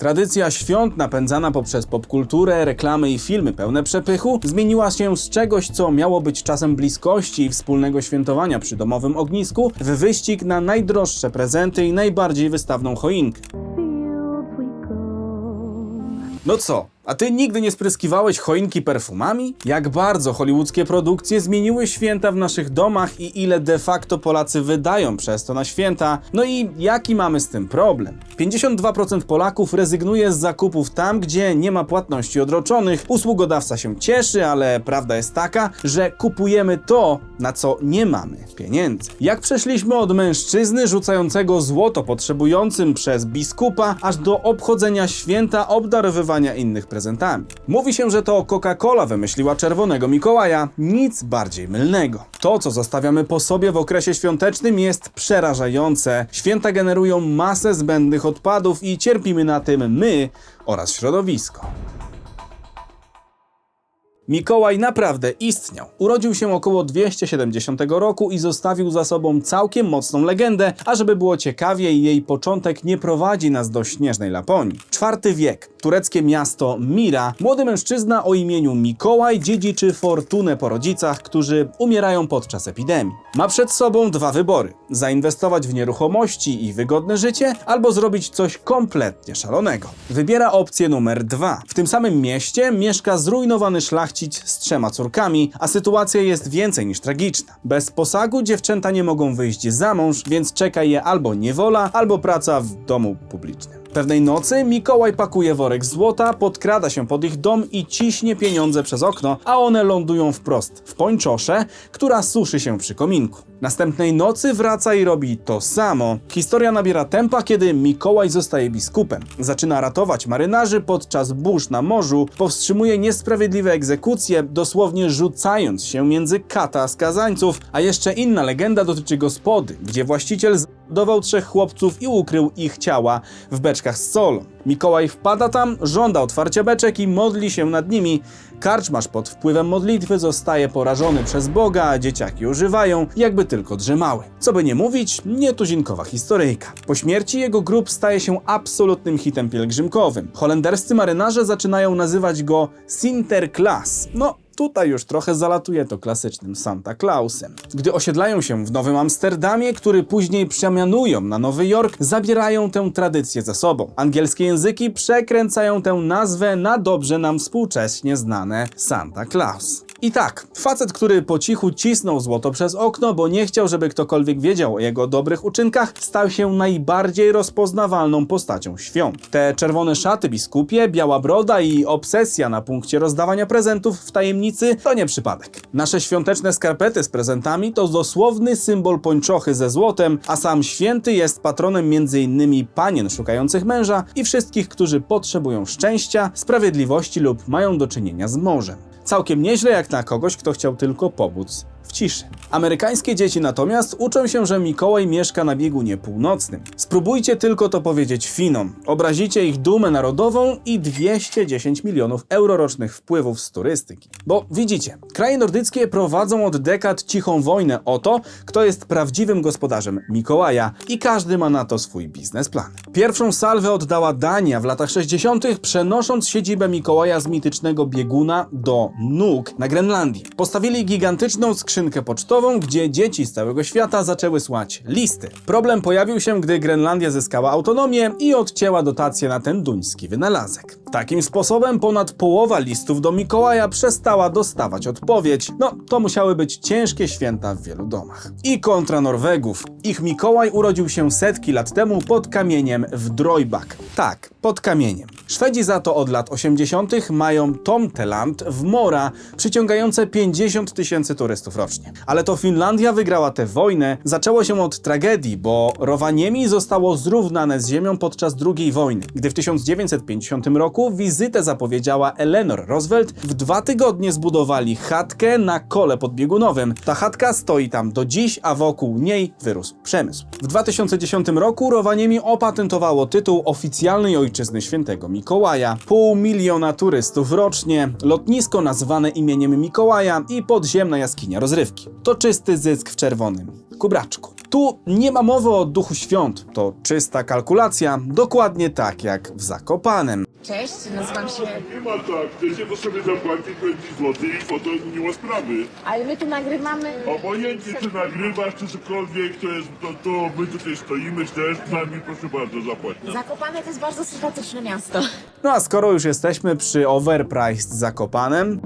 Tradycja świąt napędzana poprzez popkulturę, reklamy i filmy pełne przepychu zmieniła się z czegoś, co miało być czasem bliskości i wspólnego świętowania przy domowym ognisku, w wyścig na najdroższe prezenty i najbardziej wystawną choinkę. No co? A ty nigdy nie spryskiwałeś choinki perfumami? Jak bardzo hollywoodzkie produkcje zmieniły święta w naszych domach i ile de facto Polacy wydają przez to na święta? No i jaki mamy z tym problem? 52% Polaków rezygnuje z zakupów tam, gdzie nie ma płatności odroczonych. Usługodawca się cieszy, ale prawda jest taka, że kupujemy to, na co nie mamy pieniędzy. Jak przeszliśmy od mężczyzny rzucającego złoto potrzebującym przez biskupa, aż do obchodzenia święta obdarowywania innych prezentami. Mówi się, że to Coca-Cola wymyśliła czerwonego Mikołaja. Nic bardziej mylnego. To, co zostawiamy po sobie w okresie świątecznym jest przerażające. Święta generują masę zbędnych odpadów i cierpimy na tym my oraz środowisko. Mikołaj naprawdę istniał. Urodził się około 270 roku i zostawił za sobą całkiem mocną legendę, a żeby było ciekawiej, jej początek nie prowadzi nas do śnieżnej Laponii. IV wiek, tureckie miasto Mira, młody mężczyzna o imieniu Mikołaj dziedziczy fortunę po rodzicach, którzy umierają podczas epidemii. Ma przed sobą dwa wybory: zainwestować w nieruchomości i wygodne życie, albo zrobić coś kompletnie szalonego. Wybiera opcję numer dwa. W tym samym mieście mieszka zrujnowany szlachcic z trzema córkami, a sytuacja jest więcej niż tragiczna. Bez posagu dziewczęta nie mogą wyjść za mąż, więc czeka je albo niewola, albo praca w domu publicznym. Pewnej nocy Mikołaj pakuje worek złota, podkrada się pod ich dom i ciśnie pieniądze przez okno, a one lądują wprost w pończosze, która suszy się przy kominku. Następnej nocy wraca i robi to samo. Historia nabiera tempa, kiedy Mikołaj zostaje biskupem. Zaczyna ratować marynarzy podczas burz na morzu, powstrzymuje niesprawiedliwe egzekucje, dosłownie rzucając się między kata skazańców, a jeszcze inna legenda dotyczy gospody, gdzie właściciel Dował trzech chłopców i ukrył ich ciała w beczkach z solą. Mikołaj wpada tam, żąda otwarcia beczek i modli się nad nimi. Karczmasz pod wpływem modlitwy zostaje porażony przez Boga, a dzieciaki używają, jakby tylko drzemały. Co by nie mówić, nietuzinkowa historyjka. Po śmierci jego grób staje się absolutnym hitem pielgrzymkowym. Holenderscy marynarze zaczynają nazywać go Sinterklaas. No, Tutaj już trochę zalatuje to klasycznym Santa Clausem. Gdy osiedlają się w Nowym Amsterdamie, który później przemianują na Nowy Jork, zabierają tę tradycję ze sobą. Angielskie języki przekręcają tę nazwę na dobrze nam współcześnie znane Santa Claus. I tak, facet, który po cichu cisnął złoto przez okno, bo nie chciał, żeby ktokolwiek wiedział o jego dobrych uczynkach, stał się najbardziej rozpoznawalną postacią świąt. Te czerwone szaty biskupie, biała broda i obsesja na punkcie rozdawania prezentów w tajemnicy to nie przypadek. Nasze świąteczne skarpety z prezentami to dosłowny symbol pończochy ze złotem, a sam święty jest patronem m.in. panien szukających męża i wszystkich, którzy potrzebują szczęścia, sprawiedliwości lub mają do czynienia z morzem. Całkiem nieźle jak na kogoś, kto chciał tylko pomóc ciszy. Amerykańskie dzieci natomiast uczą się, że Mikołaj mieszka na biegunie północnym. Spróbujcie tylko to powiedzieć Finom. Obrazicie ich dumę narodową i 210 milionów euro rocznych wpływów z turystyki. Bo widzicie, kraje nordyckie prowadzą od dekad cichą wojnę o to, kto jest prawdziwym gospodarzem Mikołaja i każdy ma na to swój biznesplan. Pierwszą salwę oddała Dania w latach 60., przenosząc siedzibę Mikołaja z mitycznego bieguna do Nuuk na Grenlandii. Postawili gigantyczną skrzynkę pocztową, gdzie dzieci z całego świata zaczęły słać listy. Problem pojawił się, gdy Grenlandia zyskała autonomię i odcięła dotacje na ten duński wynalazek. Takim sposobem ponad połowa listów do Mikołaja przestała dostawać odpowiedź. No, to musiały być ciężkie święta w wielu domach. I kontra Norwegów. Ich Mikołaj urodził się setki lat temu pod kamieniem w Drojbak. Tak, pod kamieniem. Szwedzi za to od lat 80. mają Tomteland w Mora, przyciągające 50 tysięcy turystów rocznie. Ale to Finlandia wygrała tę wojnę. Zaczęło się od tragedii, bo Rovaniemi zostało zrównane z ziemią podczas II wojny, gdy w 1950 roku wizytę zapowiedziała Eleanor Roosevelt. W dwa tygodnie zbudowali chatkę na kole podbiegunowym. Ta chatka stoi tam do dziś, a wokół niej wyrósł przemysł. W 2010 roku Rovaniemi opatentowało tytuł oficjalnej ojczyzny świętego Mikołaja. Pół miliona turystów rocznie, lotnisko nazwane imieniem Mikołaja i podziemna jaskinia rozrywki. To czysty zysk w czerwonym kubraczku. Tu nie ma mowy o duchu świąt, to czysta kalkulacja, dokładnie tak jak w Zakopanem. Cześć, nazywam się... Nie ma tak, chcecie to sobie zapłacić 20 zł i foto nie ma sprawy. Ale my tu nagrywamy... Obojętnie czy nagrywasz, czy cokolwiek, to jest, to, to my tutaj stoimy też z nami, proszę bardzo, zapłacić. Zakopane to jest bardzo sympatyczne miasto. No a skoro już jesteśmy przy overpriced Zakopanem,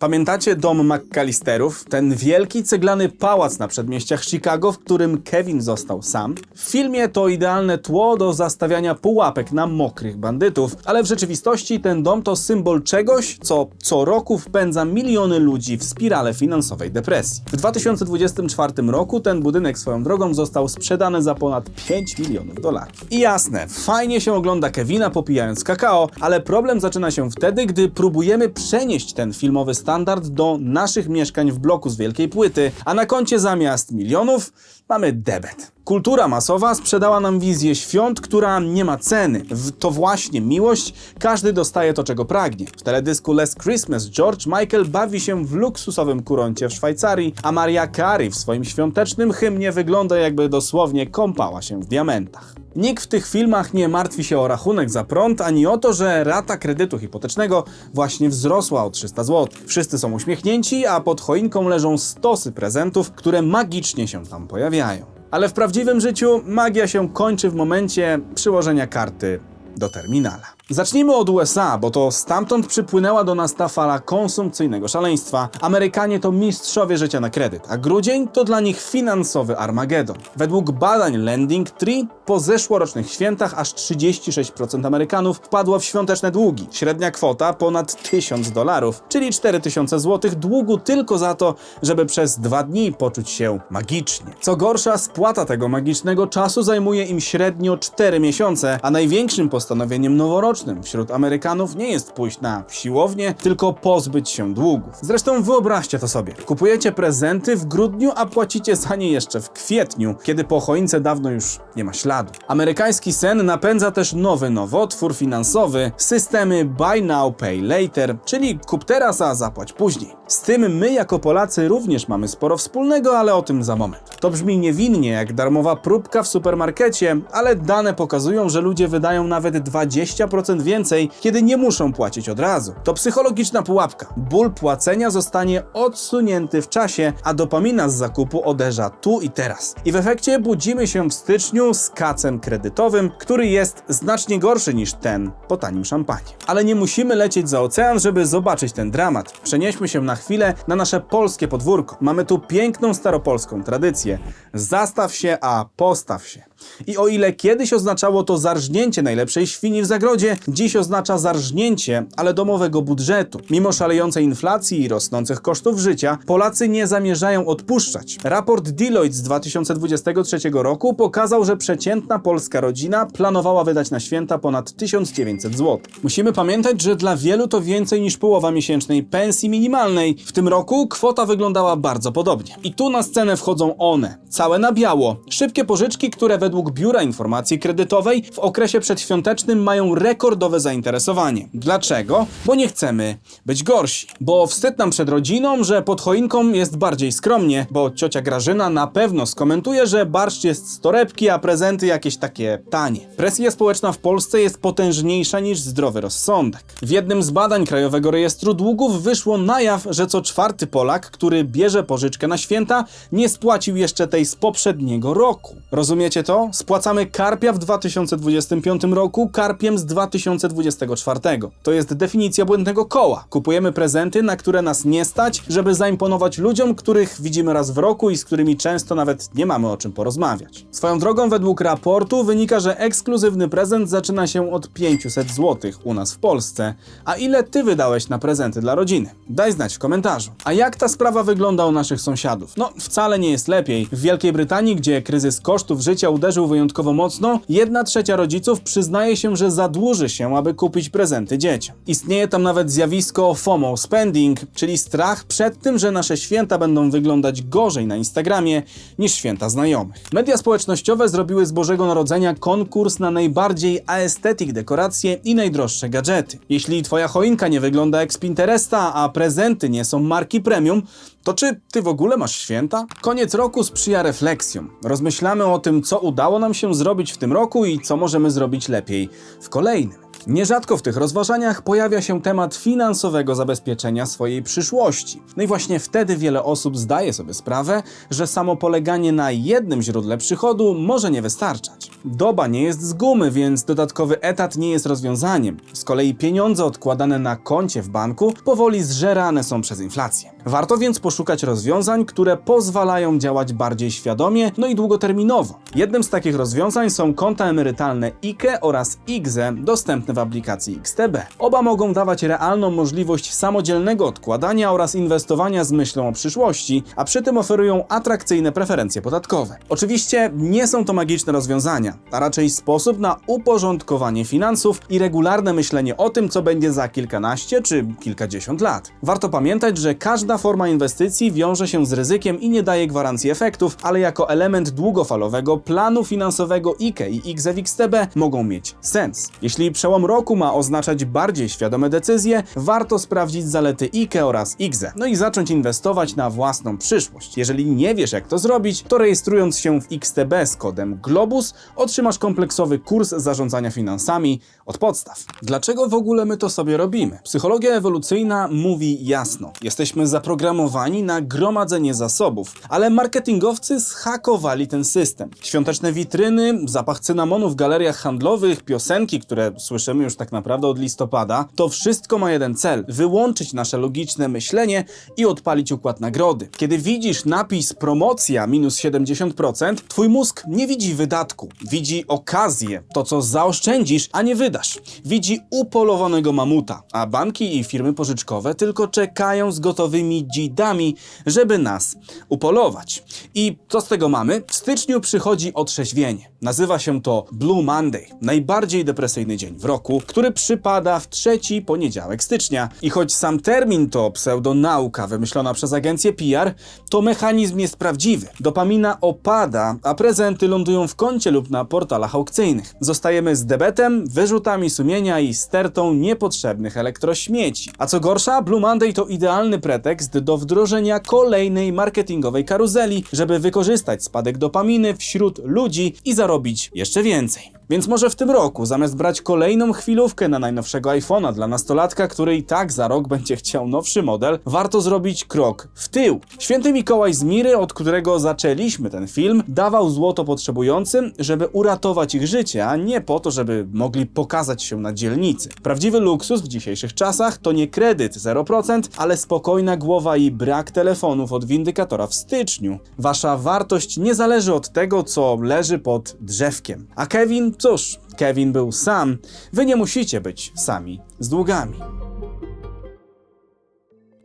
Pamiętacie dom McAllisterów? Ten wielki ceglany pałac na przedmieściach Chicago, w którym Kevin został sam? W filmie to idealne tło do zastawiania pułapek na mokrych bandytów, ale w rzeczywistości ten dom to symbol czegoś, co co roku wpędza miliony ludzi w spirale finansowej depresji. W 2024 roku ten budynek swoją drogą został sprzedany za ponad 5 milionów dolarów. I jasne, fajnie się ogląda Kevina popijając kakao, ale problem zaczyna się wtedy, gdy próbujemy przenieść ten filmowy standard do naszych mieszkań w bloku z wielkiej płyty, a na koncie zamiast milionów mamy debet. Kultura masowa sprzedała nam wizję świąt, która nie ma ceny. W to właśnie miłość, każdy dostaje to, czego pragnie. W teledysku Last Christmas George Michael bawi się w luksusowym kuroncie w Szwajcarii, a Maria Carey w swoim świątecznym hymnie wygląda jakby dosłownie kąpała się w diamentach. Nikt w tych filmach nie martwi się o rachunek za prąd, ani o to, że rata kredytu hipotecznego właśnie wzrosła o 300 zł. Wszyscy są uśmiechnięci, a pod choinką leżą stosy prezentów, które magicznie się tam pojawiają. Ale w prawdziwym życiu magia się kończy w momencie przyłożenia karty do terminala. Zacznijmy od USA, bo to stamtąd przypłynęła do nas ta fala konsumpcyjnego szaleństwa. Amerykanie to mistrzowie życia na kredyt, a grudzień to dla nich finansowy Armagedon. Według badań Lending Tree po zeszłorocznych świętach aż 36% Amerykanów wpadło w świąteczne długi. Średnia kwota ponad 1000 dolarów, czyli 4000 zł długu tylko za to, żeby przez dwa dni poczuć się magicznie. Co gorsza, spłata tego magicznego czasu zajmuje im średnio 4 miesiące, a największym postanowieniem noworocznym wśród Amerykanów nie jest pójść na siłownię, tylko pozbyć się długów. Zresztą wyobraźcie to sobie. Kupujecie prezenty w grudniu, a płacicie za nie jeszcze w kwietniu, kiedy po choince dawno już nie ma śladu. Amerykański sen napędza też nowy nowotwór finansowy, systemy buy now, pay later, czyli kup teraz, a zapłać później. Z tym my jako Polacy również mamy sporo wspólnego, ale o tym za moment. To brzmi niewinnie jak darmowa próbka w supermarkecie, ale dane pokazują, że ludzie wydają nawet 20% więcej, kiedy nie muszą płacić od razu. To psychologiczna pułapka. Ból płacenia zostanie odsunięty w czasie, a dopamina z zakupu uderza tu i teraz. I w efekcie budzimy się w styczniu z kacem kredytowym, który jest znacznie gorszy niż ten po tanim szampanie. Ale nie musimy lecieć za ocean, żeby zobaczyć ten dramat. Przenieśmy się na chwilę na nasze polskie podwórko. Mamy tu piękną staropolską tradycję. Zastaw się, a postaw się. I o ile kiedyś oznaczało to zarżnięcie najlepszej świni w zagrodzie, dziś oznacza zarżnięcie, ale domowego budżetu. Mimo szalejącej inflacji i rosnących kosztów życia, Polacy nie zamierzają odpuszczać. Raport Deloitte z 2023 roku pokazał, że przeciętna polska rodzina planowała wydać na święta ponad 1900 zł. Musimy pamiętać, że dla wielu to więcej niż połowa miesięcznej pensji minimalnej. W tym roku kwota wyglądała bardzo podobnie. I tu na scenę wchodzą one, całe na biało. Szybkie pożyczki, które według Biura Informacji Kredytowej w okresie przedświątecznym mają rekordowe zainteresowanie. Dlaczego? Bo nie chcemy być gorsi. Bo wstyd nam przed rodziną, że pod choinką jest bardziej skromnie, bo ciocia Grażyna na pewno skomentuje, że barszcz jest z torebki, a prezenty jakieś takie tanie. Presja społeczna w Polsce jest potężniejsza niż zdrowy rozsądek. W jednym z badań Krajowego Rejestru Długów wyszło na jaw, że co czwarty Polak, który bierze pożyczkę na święta, nie spłacił jeszcze tej z poprzedniego roku. Rozumiecie to? Spłacamy karpia w 2025 roku karpiem z 2024. To jest definicja błędnego koła. Kupujemy prezenty, na które nas nie stać, żeby zaimponować ludziom, których widzimy raz w roku i z którymi często nawet nie mamy o czym porozmawiać. Swoją drogą, według raportu wynika, że ekskluzywny prezent zaczyna się od 500 zł u nas w Polsce. A ile ty wydałeś na prezenty dla rodziny? Daj znać w komentarzu. A jak ta sprawa wygląda u naszych sąsiadów? No, wcale nie jest lepiej. W Wielkiej Brytanii, gdzie kryzys kosztów życia uderzył uderzył wyjątkowo mocno, jedna trzecia rodziców przyznaje się, że zadłuży się, aby kupić prezenty dzieciom. Istnieje tam nawet zjawisko FOMO spending, czyli strach przed tym, że nasze święta będą wyglądać gorzej na Instagramie niż święta znajomych. Media społecznościowe zrobiły z Bożego Narodzenia konkurs na najbardziej aesthetic dekoracje i najdroższe gadżety. Jeśli twoja choinka nie wygląda jak z Pinteresta, a prezenty nie są marki premium, to czy ty w ogóle masz święta? Koniec roku sprzyja refleksjom. Rozmyślamy o tym, co udało nam się zrobić w tym roku i co możemy zrobić lepiej w kolejnym. Nierzadko w tych rozważaniach pojawia się temat finansowego zabezpieczenia swojej przyszłości. No i właśnie wtedy wiele osób zdaje sobie sprawę, że samo poleganie na jednym źródle przychodu może nie wystarczać. Doba nie jest z gumy, więc dodatkowy etat nie jest rozwiązaniem. Z kolei pieniądze odkładane na koncie w banku powoli zżerane są przez inflację. Warto więc poszukać rozwiązań, które pozwalają działać bardziej świadomie, no i długoterminowo. Jednym z takich rozwiązań są konta emerytalne IKE oraz IGZE dostępne w aplikacji XTB. Oba mogą dawać realną możliwość samodzielnego odkładania oraz inwestowania z myślą o przyszłości, a przy tym oferują atrakcyjne preferencje podatkowe. Oczywiście nie są to magiczne rozwiązania, a raczej sposób na uporządkowanie finansów i regularne myślenie o tym, co będzie za kilkanaście czy kilkadziesiąt lat. Warto pamiętać, że każda forma inwestycji wiąże się z ryzykiem i nie daje gwarancji efektów, ale jako element długofalowego planu finansowego IKE i XWXTB mogą mieć sens. Jeśli przełom roku ma oznaczać bardziej świadome decyzje, warto sprawdzić zalety IKE oraz IGZE, no i zacząć inwestować na własną przyszłość. Jeżeli nie wiesz jak to zrobić, to rejestrując się w XTB z kodem GLOBUS otrzymasz kompleksowy kurs zarządzania finansami od podstaw. Dlaczego w ogóle my to sobie robimy? Psychologia ewolucyjna mówi jasno. Jesteśmy zaprogramowani na gromadzenie zasobów, ale marketingowcy zhakowali ten system. Świąteczne witryny, zapach cynamonu w galeriach handlowych, piosenki, które słyszymy już tak naprawdę od listopada, to wszystko ma jeden cel: wyłączyć nasze logiczne myślenie i odpalić układ nagrody. Kiedy widzisz napis promocja minus 70%, twój mózg nie widzi wydatku, widzi okazję, to co zaoszczędzisz, a nie wydasz. Widzi upolowanego mamuta, a banki i firmy pożyczkowe tylko czekają z gotowymi dzidami, żeby nas upolować. I co z tego mamy? W styczniu przychodzi otrzeźwienie. Nazywa się to Blue Monday, najbardziej depresyjny dzień w roku, który przypada w trzeci poniedziałek stycznia. I choć sam termin to pseudonauka wymyślona przez agencję PR, to mechanizm jest prawdziwy. Dopamina opada, a prezenty lądują w koncie lub na portalach aukcyjnych. Zostajemy z debetem, wyrzutami sumienia i stertą niepotrzebnych elektrośmieci. A co gorsza, Blue Monday to idealny pretekst do wdrożenia kolejnej marketingowej karuzeli, żeby wykorzystać spadek dopaminy wśród ludzi i zarobić jeszcze więcej. Więc może w tym roku, zamiast brać kolejną chwilówkę na najnowszego iPhone'a dla nastolatka, który i tak za rok będzie chciał nowszy model, warto zrobić krok w tył. Święty Mikołaj z Miry, od którego zaczęliśmy ten film, dawał złoto potrzebującym, żeby uratować ich życie, a nie po to, żeby mogli pokazać się na dzielnicy. Prawdziwy luksus w dzisiejszych czasach to nie kredyt 0%, ale spokojna głowa i brak telefonów od windykatora w styczniu. Wasza wartość nie zależy od tego, co leży pod drzewkiem. A Kevin, cóż, Kevin był sam. Wy nie musicie być sami z długami.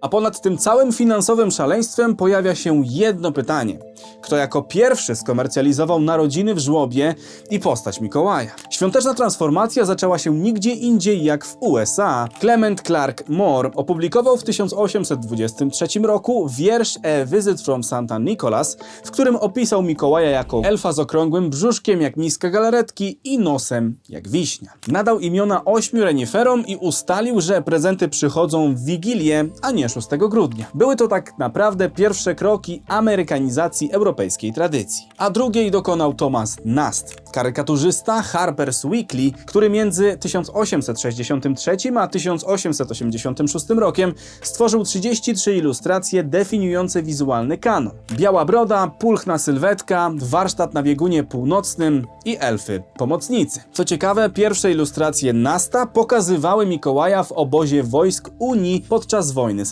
A ponad tym całym finansowym szaleństwem pojawia się jedno pytanie. Kto jako pierwszy skomercjalizował narodziny w żłobie i postać Mikołaja? Świąteczna transformacja zaczęła się nigdzie indziej jak w USA. Clement Clark Moore opublikował w 1823 roku wiersz A Visit from Santa Nicholas, w którym opisał Mikołaja jako elfa z okrągłym brzuszkiem jak miska galaretki i nosem jak wiśnia. Nadał imiona ośmiu reniferom i ustalił, że prezenty przychodzą w Wigilię, a nie 6 grudnia. Były to tak naprawdę pierwsze kroki amerykanizacji europejskiej tradycji. A drugiej dokonał Thomas Nast, karykaturzysta Harper's Weekly, który między 1863 a 1886 rokiem stworzył 33 ilustracje definiujące wizualny kanon. Biała broda, pulchna sylwetka, warsztat na biegunie północnym i elfy pomocnicy. Co ciekawe, pierwsze ilustracje Nasta pokazywały Mikołaja w obozie wojsk Unii podczas wojny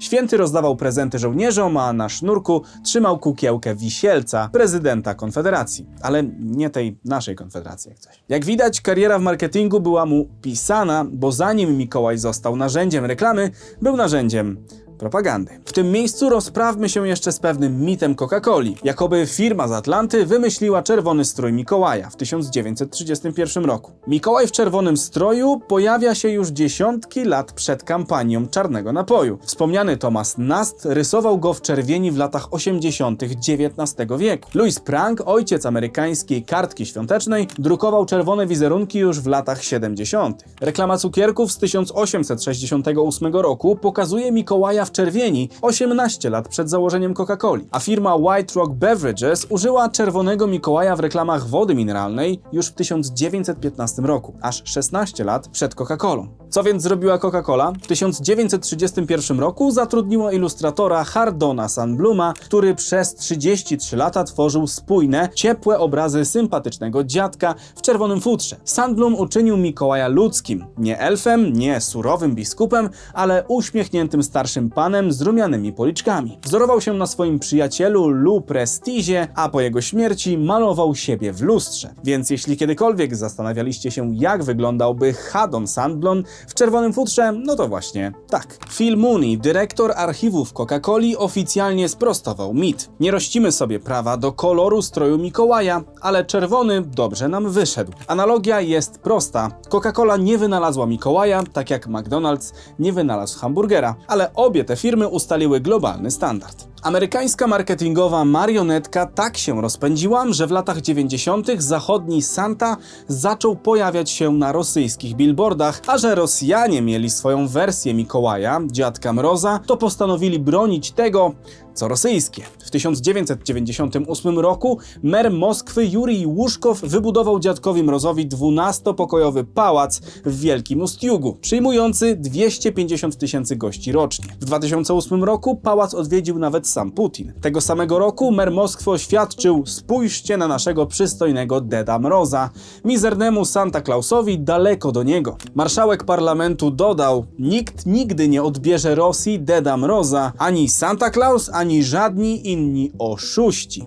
Święty rozdawał prezenty żołnierzom, a na sznurku trzymał kukiełkę wisielca, prezydenta Konfederacji. Ale nie tej naszej Konfederacji jak coś. Jak widać, kariera w marketingu była mu pisana, bo zanim Mikołaj został narzędziem reklamy, był narzędziem propagandy. W tym miejscu rozprawmy się jeszcze z pewnym mitem Coca-Coli. Jakoby firma z Atlanty wymyśliła czerwony strój Mikołaja w 1931 roku. Mikołaj w czerwonym stroju pojawia się już dziesiątki lat przed kampanią czarnego napoju. Wspomniany Thomas Nast rysował go w czerwieni w latach 80. XIX wieku. Louis Prank, ojciec amerykańskiej kartki świątecznej, drukował czerwone wizerunki już w latach 70. Reklama cukierków z 1868 roku pokazuje Mikołaja w czerwieni 18 lat przed założeniem Coca-Coli, a firma White Rock Beverages użyła czerwonego Mikołaja w reklamach wody mineralnej już w 1915 roku, aż 16 lat przed Coca-Colą. Co więc zrobiła Coca-Cola? W 1931 roku zatrudniła ilustratora Hardona Sandbluma, który przez 33 lata tworzył spójne, ciepłe obrazy sympatycznego dziadka w czerwonym futrze. Sandblum uczynił Mikołaja ludzkim, nie elfem, nie surowym biskupem, ale uśmiechniętym starszym panem z rumianymi policzkami. Wzorował się na swoim przyjacielu Lou Prestizie, a po jego śmierci malował siebie w lustrze. Więc jeśli kiedykolwiek zastanawialiście się, jak wyglądałby Haddon Sandblom w czerwonym futrze, no to właśnie tak. Phil Mooney, dyrektor archiwów Coca-Coli, oficjalnie sprostował mit. Nie rościmy sobie prawa do koloru stroju Mikołaja, ale czerwony dobrze nam wyszedł. Analogia jest prosta. Coca-Cola nie wynalazła Mikołaja, tak jak McDonald's nie wynalazł hamburgera, ale obie te firmy ustaliły globalny standard. Amerykańska marketingowa marionetka tak się rozpędziła, że w latach 90. zachodni Santa zaczął pojawiać się na rosyjskich billboardach, a że Rosjanie mieli swoją wersję Mikołaja, dziadka Mroza, to postanowili bronić tego, co rosyjskie. W 1998 roku mer Moskwy Jurij Łuszkow wybudował dziadkowi Mrozowi 12-pokojowy pałac w Wielkim Ustiugu, przyjmujący 250 tysięcy gości rocznie. W 2008 roku pałac odwiedził nawet sam Putin. Tego samego roku mer Moskwy oświadczył: Spójrzcie na naszego przystojnego Deda Mroza. Mizernemu Santa Clausowi daleko do niego. Marszałek parlamentu dodał: Nikt nigdy nie odbierze Rosji Deda Mroza, ani Santa Claus, ani żadni inni oszuści.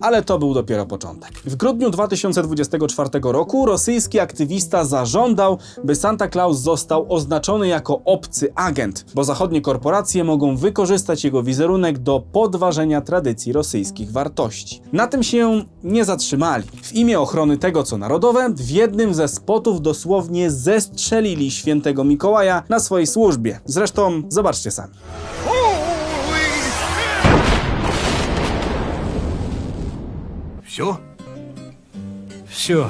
Ale to był dopiero początek. W grudniu 2024 roku rosyjski aktywista zażądał, by Santa Claus został oznaczony jako obcy agent, bo zachodnie korporacje mogą wykorzystać jego wizerunek do podważenia tradycji rosyjskich wartości. Na tym się nie zatrzymali. W imię ochrony tego, co narodowe, w jednym ze spotów dosłownie zestrzelili świętego Mikołaja na swojej służbie. Zresztą zobaczcie sami. Wsiu?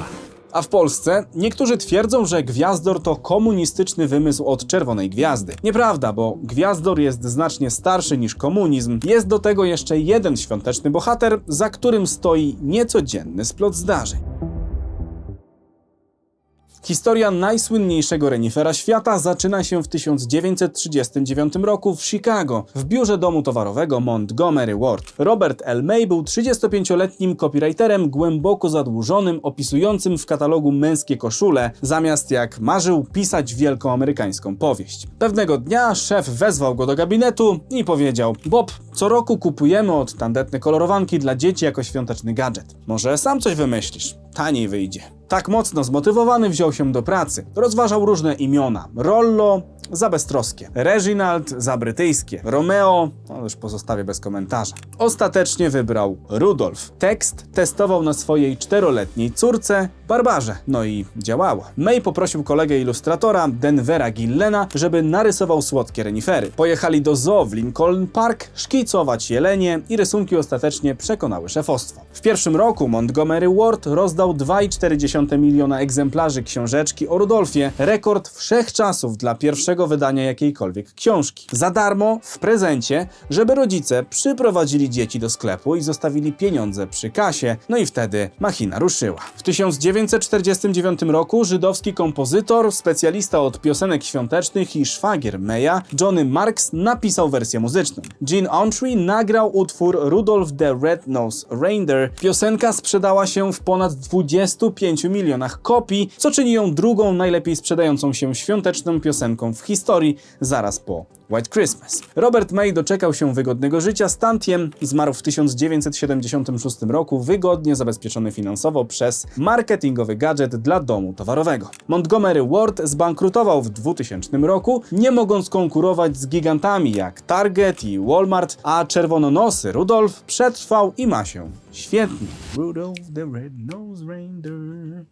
A w Polsce niektórzy twierdzą, że Gwiazdor to komunistyczny wymysł od Czerwonej Gwiazdy. Nieprawda, bo Gwiazdor jest znacznie starszy niż komunizm. Jest do tego jeszcze jeden świąteczny bohater, za którym stoi niecodzienny splot zdarzeń. Historia najsłynniejszego renifera świata zaczyna się w 1939 roku w Chicago, w biurze domu towarowego Montgomery Ward. Robert L. May był 35-letnim copywriterem głęboko zadłużonym, opisującym w katalogu męskie koszule, zamiast jak marzył pisać wielką amerykańską powieść. Pewnego dnia szef wezwał go do gabinetu i powiedział: Bob, co roku kupujemy od tandetne kolorowanki dla dzieci jako świąteczny gadżet. Może sam coś wymyślisz? Taniej wyjdzie. Tak mocno zmotywowany wziął się do pracy. Rozważał różne imiona. Rollo za beztroskie, Reginald za brytyjskie, Romeo, no już pozostawię bez komentarza. Ostatecznie wybrał Rudolf. Tekst testował na swojej czteroletniej córce, Barbarze. No i działało. May poprosił kolegę ilustratora, Denvera Gillena, żeby narysował słodkie renifery. Pojechali do zoo w Lincoln Park szkicować jelenie i rysunki ostatecznie przekonały szefostwo. W pierwszym roku Montgomery Ward rozdał 2,4 miliona egzemplarzy książeczki o Rudolfie, rekord wszechczasów dla pierwszego wydania jakiejkolwiek książki. Za darmo, w prezencie, żeby rodzice przyprowadzili dzieci do sklepu i zostawili pieniądze przy kasie, no i wtedy machina ruszyła. W 1949 roku żydowski kompozytor, specjalista od piosenek świątecznych i szwagier Meya, Johnny Marks napisał wersję muzyczną. Gene Autry nagrał utwór Rudolph the Red-Nosed Reindeer. Piosenka sprzedała się w ponad 25 milionach kopii, co czyni ją drugą najlepiej sprzedającą się świąteczną piosenką w historii zaraz po White Christmas. Robert May doczekał się wygodnego życia z Tantiem i zmarł w 1976 roku, wygodnie zabezpieczony finansowo przez marketingowy gadżet dla domu towarowego. Montgomery Ward zbankrutował w 2000 roku, nie mogąc konkurować z gigantami jak Target i Walmart, a czerwononosy Rudolf przetrwał i ma się świetnie. Rudolph the Red-Nosed Reindeer.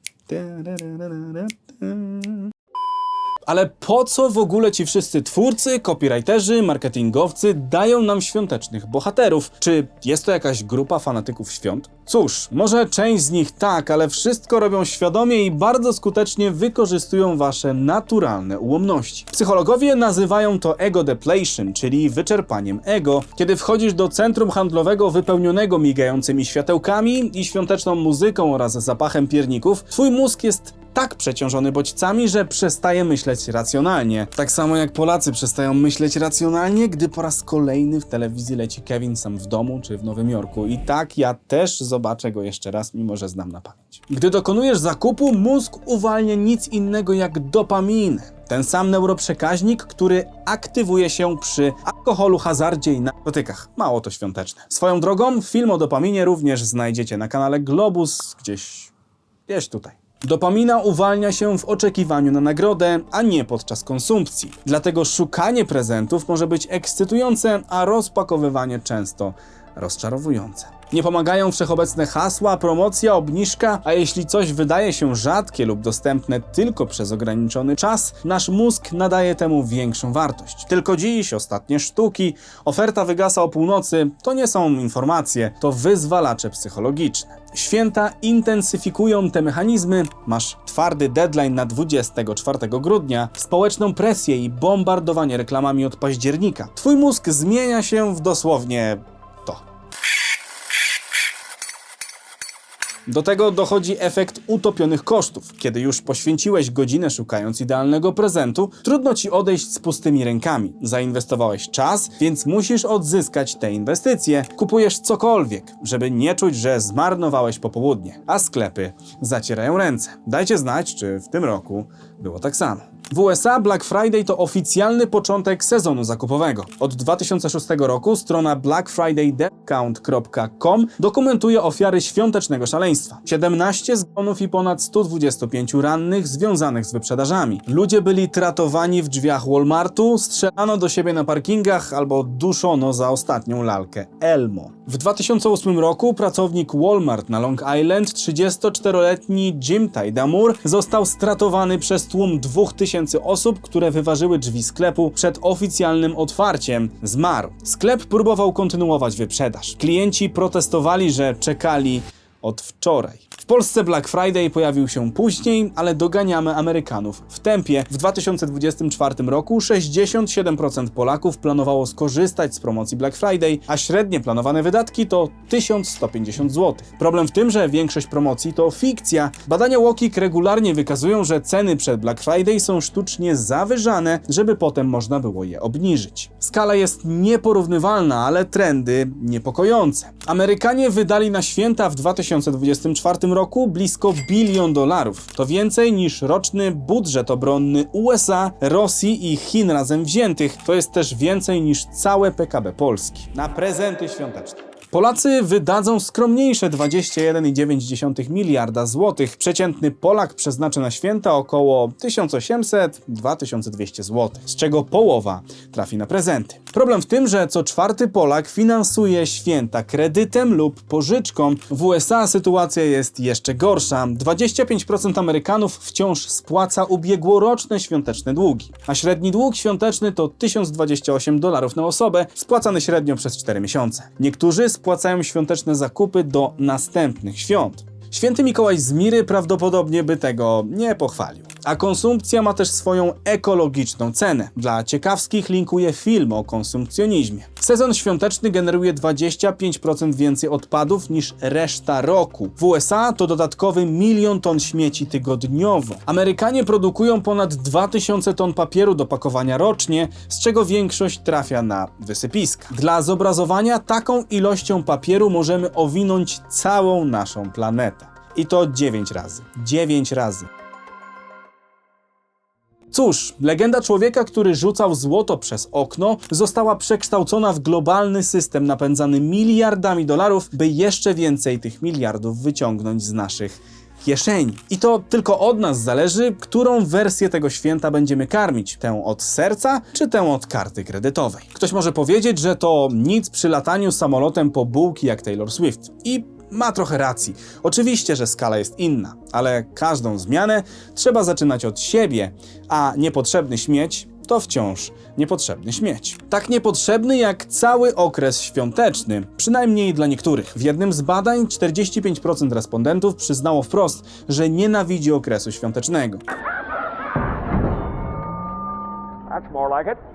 Ale po co w ogóle ci wszyscy twórcy, copywriterzy, marketingowcy dają nam świątecznych bohaterów? Czy jest to jakaś grupa fanatyków świąt? Cóż, może część z nich tak, ale wszystko robią świadomie i bardzo skutecznie wykorzystują wasze naturalne ułomności. Psychologowie nazywają to ego depletion, czyli wyczerpaniem ego. Kiedy wchodzisz do centrum handlowego wypełnionego migającymi światełkami i świąteczną muzyką oraz zapachem pierników, twój mózg jest tak przeciążony bodźcami, że przestaje myśleć racjonalnie. Tak samo jak Polacy przestają myśleć racjonalnie, gdy po raz kolejny w telewizji leci Kevin sam w domu czy w Nowym Jorku. I tak ja też zobaczę go jeszcze raz, mimo że znam na pamięć. Gdy dokonujesz zakupu, mózg uwalnia nic innego jak dopaminę. Ten sam neuroprzekaźnik, który aktywuje się przy alkoholu, hazardzie i narkotykach. Mało to świąteczne. Swoją drogą, film o dopaminie również znajdziecie na kanale Globus, gdzieś, gdzieś tutaj. Dopamina uwalnia się w oczekiwaniu na nagrodę, a nie podczas konsumpcji. Dlatego szukanie prezentów może być ekscytujące, a rozpakowywanie często rozczarowujące. Nie pomagają wszechobecne hasła, promocja, obniżka, a jeśli coś wydaje się rzadkie lub dostępne tylko przez ograniczony czas, nasz mózg nadaje temu większą wartość. Tylko dziś, ostatnie sztuki, oferta wygasa o północy to nie są informacje, to wyzwalacze psychologiczne. Święta intensyfikują te mechanizmy, masz twardy deadline na 24 grudnia, społeczną presję i bombardowanie reklamami od października. Twój mózg zmienia się w dosłownie Do tego dochodzi efekt utopionych kosztów. Kiedy już poświęciłeś godzinę szukając idealnego prezentu, trudno ci odejść z pustymi rękami. Zainwestowałeś czas, więc musisz odzyskać te inwestycje. Kupujesz cokolwiek, żeby nie czuć, że zmarnowałeś popołudnie, a sklepy zacierają ręce. Dajcie znać, czy w tym roku było tak samo. W USA Black Friday to oficjalny początek sezonu zakupowego. Od 2006 roku strona blackfridaydiscount.com dokumentuje ofiary świątecznego szaleństwa. 17 zgonów i ponad 125 rannych związanych z wyprzedażami. Ludzie byli tratowani w drzwiach Walmartu, strzelano do siebie na parkingach albo duszono za ostatnią lalkę Elmo. W 2008 roku pracownik Walmart na Long Island, 34-letni Jim Tajdamur, został stratowany przez tłum 2000 osób, które wyważyły drzwi sklepu przed oficjalnym otwarciem. Zmarł. Sklep próbował kontynuować wyprzedaż. Klienci protestowali, że czekali od wczoraj. W Polsce Black Friday pojawił się później, ale doganiamy Amerykanów w tempie. W 2024 roku 67% Polaków planowało skorzystać z promocji Black Friday, a średnie planowane wydatki to 1150 zł. Problem w tym, że większość promocji to fikcja. Badania Łokik regularnie wykazują, że ceny przed Black Friday są sztucznie zawyżane, żeby potem można było je obniżyć. Skala jest nieporównywalna, ale trendy niepokojące. Amerykanie wydali na święta w 2024 roku blisko bilion dolarów. To więcej niż roczny budżet obronny USA, Rosji i Chin razem wziętych. To jest też więcej niż całe PKB Polski. Na prezenty świąteczne. Polacy wydadzą skromniejsze 21,9 miliarda złotych. Przeciętny Polak przeznaczy na święta około 1800-2200 zł, z czego połowa trafi na prezenty. Problem w tym, że co czwarty Polak finansuje święta kredytem lub pożyczką. W USA sytuacja jest jeszcze gorsza. 25% Amerykanów wciąż spłaca ubiegłoroczne świąteczne długi, a średni dług świąteczny to 1028 dolarów na osobę, spłacany średnio przez 4 miesiące. Niektórzy świąteczne zakupy do następnych świąt. Święty Mikołaj z Miry prawdopodobnie by tego nie pochwalił. A konsumpcja ma też swoją ekologiczną cenę. Dla ciekawskich linkuję film o konsumpcjonizmie. Sezon świąteczny generuje 25% więcej odpadów niż reszta roku. W USA to dodatkowy milion ton śmieci tygodniowo. Amerykanie produkują ponad 2000 ton papieru do pakowania rocznie, z czego większość trafia na wysypiska. Dla zobrazowania taką ilością papieru możemy owinąć całą naszą planetę. I to 9 razy. 9 razy. Cóż, legenda człowieka, który rzucał złoto przez okno, została przekształcona w globalny system napędzany miliardami dolarów, by jeszcze więcej tych miliardów wyciągnąć z naszych kieszeni. I to tylko od nas zależy, którą wersję tego święta będziemy karmić. Tę od serca, czy tę od karty kredytowej. Ktoś może powiedzieć, że to nic przy lataniu samolotem po bułki jak Taylor Swift. I ma trochę racji. Oczywiście, że skala jest inna, ale każdą zmianę trzeba zaczynać od siebie, a niepotrzebny śmieć to wciąż niepotrzebny śmieć. Tak niepotrzebny jak cały okres świąteczny, przynajmniej dla niektórych. W jednym z badań 45% respondentów przyznało wprost, że nienawidzi okresu świątecznego.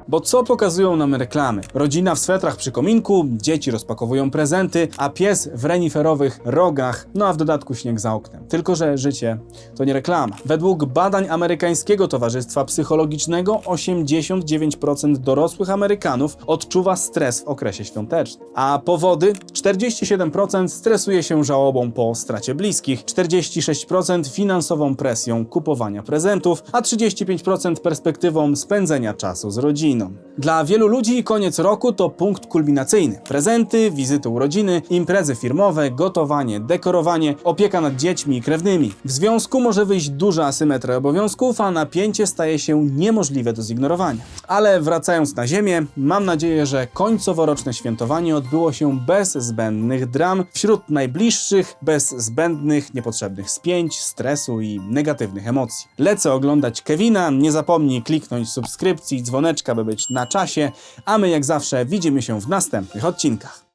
Bo co pokazują nam reklamy? Rodzina w swetrach przy kominku, dzieci rozpakowują prezenty, a pies w reniferowych rogach, no a w dodatku śnieg za oknem. Tylko, że życie to nie reklama. Według badań amerykańskiego Towarzystwa Psychologicznego 89% dorosłych Amerykanów odczuwa stres w okresie świątecznym. A powody? 47% stresuje się żałobą po stracie bliskich, 46% finansową presją kupowania prezentów, a 35% perspektywą spędzenia czasu z rodziną. Dla wielu ludzi koniec roku to punkt kulminacyjny. Prezenty, wizyty urodziny, imprezy firmowe, gotowanie, dekorowanie, opieka nad dziećmi i krewnymi. W związku może wyjść duża asymetria obowiązków, a napięcie staje się niemożliwe do zignorowania. Ale wracając na ziemię, mam nadzieję, że końcoworoczne świętowanie odbyło się bez zbędnych dram, wśród najbliższych, bez zbędnych, niepotrzebnych spięć, stresu i negatywnych emocji. Lecę oglądać Kevina, nie zapomnij kliknąć subskrypcji, dzwoneczka, by być na czasie, a my jak zawsze widzimy się w następnych odcinkach.